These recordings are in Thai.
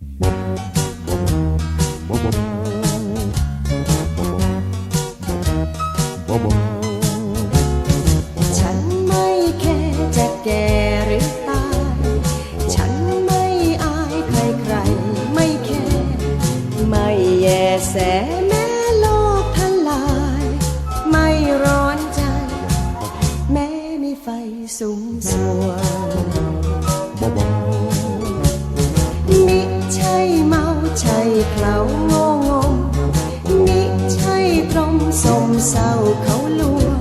ฉันไม่แค่จะแก่หรือตาย ฉันไม่อายใครใครไม่แค่ ไม่แยแสแม้โลกทลาย ไม่ร้อนใจ แม้มีไฟสุมสวง เคล้าโง่งมมิใช่ตรมสมเศร้าเขาลวง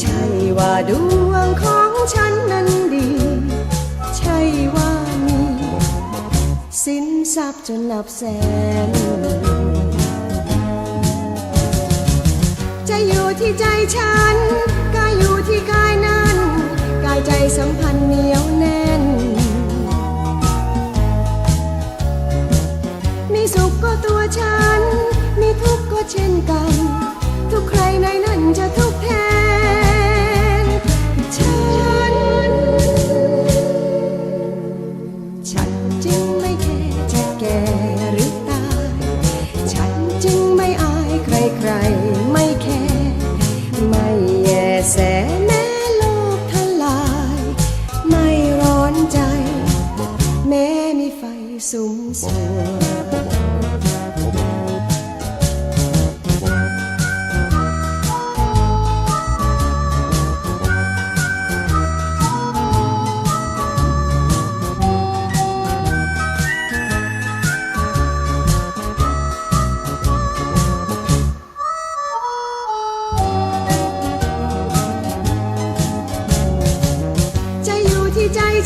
ใช่ว่าดวงของฉันนั้นดี ใช่ว่ามีสินทรัพย์จนหนับแสน จะอยู่ที่ใจฉัน ก็ตัวฉัน มีทุกข์ก็เช่นกัน ทุกใครในนั้นจะทุกข์แทนฉัน ฉันจึงไม่แค่จะแก่หรือตาย ฉันจึงไม่อายใครๆ ไม่แค่ไม่แยแสแม้โลกทลาย ไม่ร้อนใจ แม้มีไฟสุมสวง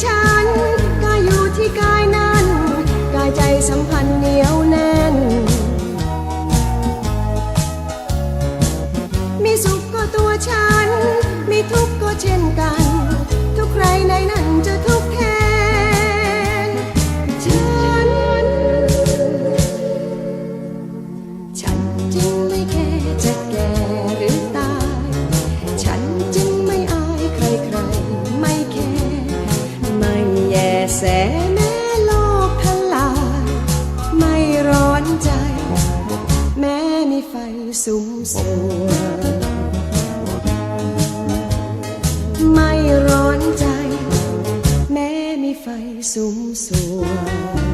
ที่ แสแม้โลกทลาย ไม่ร้อนใจ แม้มีไฟสุมสวงไม่ร้อนใจ แม้มีไฟสุมสวง